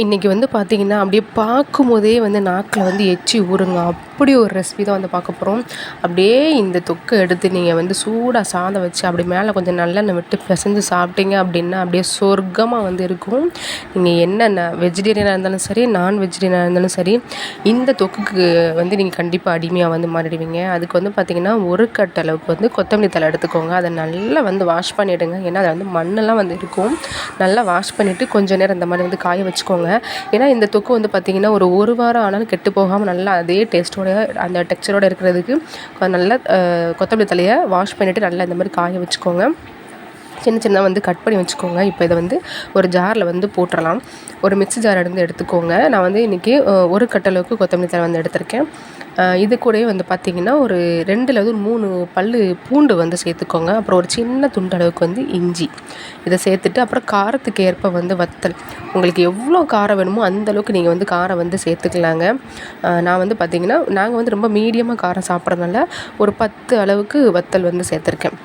இன்றைக்கி வந்து பார்த்திங்கன்னா அப்படியே பார்க்கும்போதே வந்து நாக்கில் வந்து எச்சி ஊறுங்க. அப்படி ஒரு ரெசிபி தான் வந்து பார்க்க போகிறோம் அப்படியே இந்த தொக்கை எடுத்து நீங்கள் வந்து சூடாக சாதம் வச்சு அப்படி மேலே கொஞ்சம் நல்லெண்ணெய் விட்டு பிசைஞ்சு சாப்பிட்டீங்க அப்படின்னா அப்படியே சொர்க்கமாக வந்து இருக்கும். நீங்கள் என்னென்ன வெஜிடேரியனாக இருந்தாலும் சரி நான் வெஜிடேரியனாக இருந்தாலும் சரி இந்த தொக்குக்கு வந்து நீங்கள் கண்டிப்பாக அடிமையாக வந்து மாறிடுவீங்க. அதுக்கு வந்து பார்த்திங்கன்னா ஒரு கட்டு அளவுக்கு வந்து கொத்தமல்லி தலை எடுத்துக்கோங்க. அதை நல்லா வந்து வாஷ் பண்ணிவிடுங்க ஏன்னா அதில் வந்து மண்ணெல்லாம் வந்து இருக்கும். நல்லா வாஷ் பண்ணிவிட்டு கொஞ்சம் நேரம் இந்த மாதிரி வந்து காய வச்சுக்கோங்க. ஏன்னா இந்த தொக்கு வந்து பார்த்திங்கன்னா ஒரு ஒரு வாரம் ஆனாலும் கெட்டு போகாமல் நல்லா அதே டேஸ்ட்டோட அந்த டெக்ஸ்டரோடு இருக்கிறதுக்கு நல்லா கொத்தமல்லி தலையை வாஷ் பண்ணிவிட்டு நல்லா இந்த மாதிரி காய வச்சுக்கோங்க. சின்ன சின்னதாக வந்து கட் பண்ணி வச்சுக்கோங்க. இப்போ இதை வந்து ஒரு ஜாரில் வந்து போட்டுடலாம் ஒரு மிக்ஸி ஜார் எடுத்து எடுத்துக்கோங்க. நான் வந்து இன்றைக்கி ஒரு கட்டளவுக்கு கொத்தமல்லி தழை வந்து எடுத்திருக்கேன். இது கூடயே வந்து பார்த்திங்கன்னா ஒரு ரெண்டில் வந்து மூணு பல் பூண்டு வந்து சேர்த்துக்கோங்க. அப்புறம் ஒரு சின்ன துண்டு அளவுக்கு வந்து இஞ்சி. இதை சேர்த்துட்டு அப்புறம் காரத்துக்கு ஏற்ப வந்து வத்தல். உங்களுக்கு எவ்வளோ காரம் வேணுமோ அந்தளவுக்கு நீங்கள் வந்து காரம் வந்து சேர்த்துக்கலாங்க. நான் வந்து பார்த்திங்கன்னா நாங்கள் வந்து ரொம்ப மீடியமாக காரம் சாப்பிட்றதுனால ஒரு பத்து அளவுக்கு வத்தல் வந்து சேர்த்துருக்கேன்.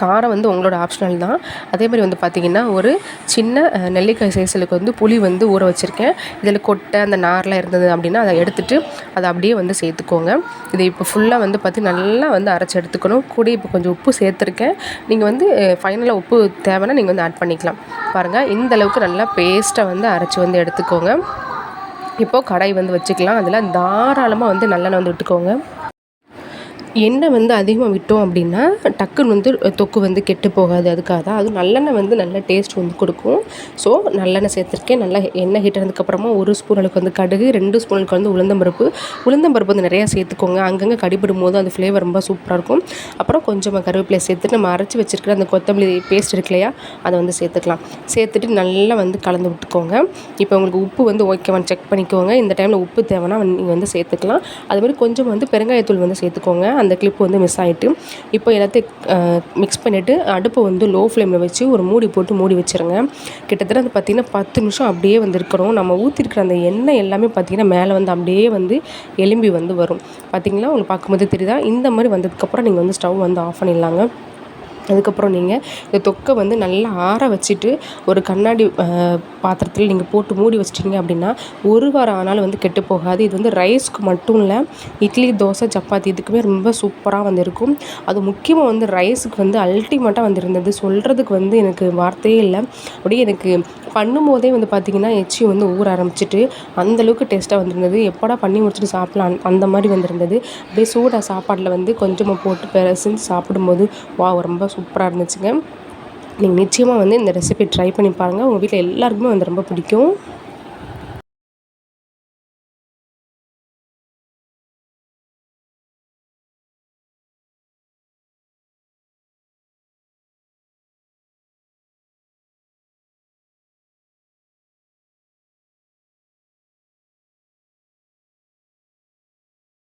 காரம் வந்து உங்களோட ஆப்ஷனல் தான். அதே மாதிரி வந்து பார்த்திங்கன்னா ஒரு சின்ன நெல்லிக்காய் சைஸலுக்கு வந்து புளி வந்து ஊற வச்சுருக்கேன். இதில் கொட்டை அந்த நார்லாம் இருந்தது அப்படின்னா அதை எடுத்துகிட்டு அதை அப்படியே வந்து சேர்த்துக்கோங்க. இதை இப்போ ஃபுல்லாக வந்து பார்த்து நல்லா வந்து அரைச்சி எடுத்துக்கணும். கூட இப்போ கொஞ்சம் உப்பு சேர்த்துருக்கேன். நீங்கள் வந்து ஃபைனலாக உப்பு தேவைன்னா நீங்கள் வந்து ஆட் பண்ணிக்கலாம். பாருங்கள் இந்த அளவுக்கு நல்லா பேஸ்ட்டை வந்து அரைச்சி வந்து எடுத்துக்கோங்க. இப்போது கடாய் வந்து வச்சுக்கலாம். அதில் தாராளமாக வந்து நல்லெண்ணெய் வந்து விட்டுக்கோங்க. எண்ணெய் வந்து அதிகமாக விட்டோம் அப்படின்னா டக்குன்னு வந்து தொக்கு வந்து கெட்டு போகாது. அதுக்காக தான். அதுவும் நல்லெண்ணெய் வந்து நல்ல டேஸ்ட் வந்து கொடுக்கும். ஸோ நல்லெண்ணெய் சேர்த்துருக்கேன். நல்லா எண்ணெய் ஹீட் ஆனதுக்கப்புறமா ஒரு ஸ்பூன் அளவுக்கு வந்து கடுகு ரெண்டு ஸ்பூன் அளவுக்கு வந்து உளுந்தம்பருப்பு உளுந்தம்பருப்பு வந்து நிறையா சேர்த்துக்கோங்க. அங்கங்கே கடிபடும் போது அந்த ஃப்ளேவர் ரொம்ப சூப்பராக இருக்கும். அப்புறம் கொஞ்சமாக கருவேப்பிலை சேர்த்துட்டு நம்ம அரைச்சி வச்சுருக்கிற அந்த கொத்தமல்லி பேஸ்ட் இருக்கு இல்லையா அதை வந்து சேர்த்துக்கலாம். சேர்த்துட்டு நல்லா வந்து கலந்து விட்டுக்கோங்க. இப்போ உங்களுக்கு உப்பு வந்து ஓகேவான்னு செக் பண்ணிக்கோங்க. இந்த டைமில் உப்பு தேவைன்னா நீங்கள் வந்து சேர்த்துக்கலாம். அதுமாதிரி கொஞ்சம் வந்து பெருங்காயத்தூள் வந்து சேர்த்துக்கோங்க. அந்த கிளிப் வந்து மிஸ் ஆகிட்டு இப்போ எல்லாத்தையும் மிக்ஸ் பண்ணிவிட்டு அடுப்பை வந்து லோ ஃப்ளேமில் வச்சு ஒரு மூடி போட்டு மூடி வச்சுருங்க. கிட்டத்தட்ட வந்து பார்த்திங்கன்னா பத்து நிமிஷம் அப்படியே வந்து இருக்கணும். நம்ம ஊற்றிருக்கிற அந்த எண்ணெய் எல்லாமே பார்த்திங்கன்னா மேலே வந்து அப்படியே வந்து எலும்பி வந்து வரும். பார்த்திங்களா உங்களுக்கு பார்க்கும்போது தெரியுதா? இந்த மாதிரி வந்ததுக்கப்புறம் நீங்கள் வந்து ஸ்டவ் வந்து ஆஃப் பண்ணிடலாங்க. அதுக்கப்புறம் நீங்கள் இந்த தொக்கை வந்து நல்லா ஆற வச்சுட்டு ஒரு கண்ணாடி பாத்திரத்தில் நீங்கள் போட்டு மூடி வச்சிட்டிங்க அப்படின்னா ஒரு வாரம் ஆனாலும் வந்து கெட்டு போகாது. இது வந்து ரைஸ்க்கு மட்டும் இல்லை இட்லி தோசை சப்பாத்தி இதுக்குமே ரொம்ப சூப்பராக வந்து இருக்கும் அது முக்கியமாக வந்து ரைஸுக்கு வந்து அல்டிமேட்டாக வந்து இருந்தது சொல்கிறதுக்கு வந்து எனக்கு வார்த்தையே இல்லை. அப்படியே எனக்கு பண்ணும்போதே வந்து பார்த்திங்கன்னா எச்சி வந்து ஊற ஆரம்பிச்சிட்டு அந்தளவுக்கு டேஸ்ட்டாக வந்திருந்தது. எப்படா பண்ணி முடிச்சுட்டு சாப்பிட்லாம் அந்த மாதிரி வந்திருந்தது. அப்படியே சூடாக சாப்பாட்டில் வந்து கொஞ்சமாக போட்டு பிசைஞ்சு சாப்பிடும்போது வா ரொம்ப சூப்பராக இருந்துச்சுங்க. நீங்கள் நிச்சயமாக வந்து இந்த ரெசிபி ட்ரை பண்ணி பாருங்கள் உங்கள் வீட்டில் எல்லாருக்குமே வந்து ரொம்ப பிடிக்கும்.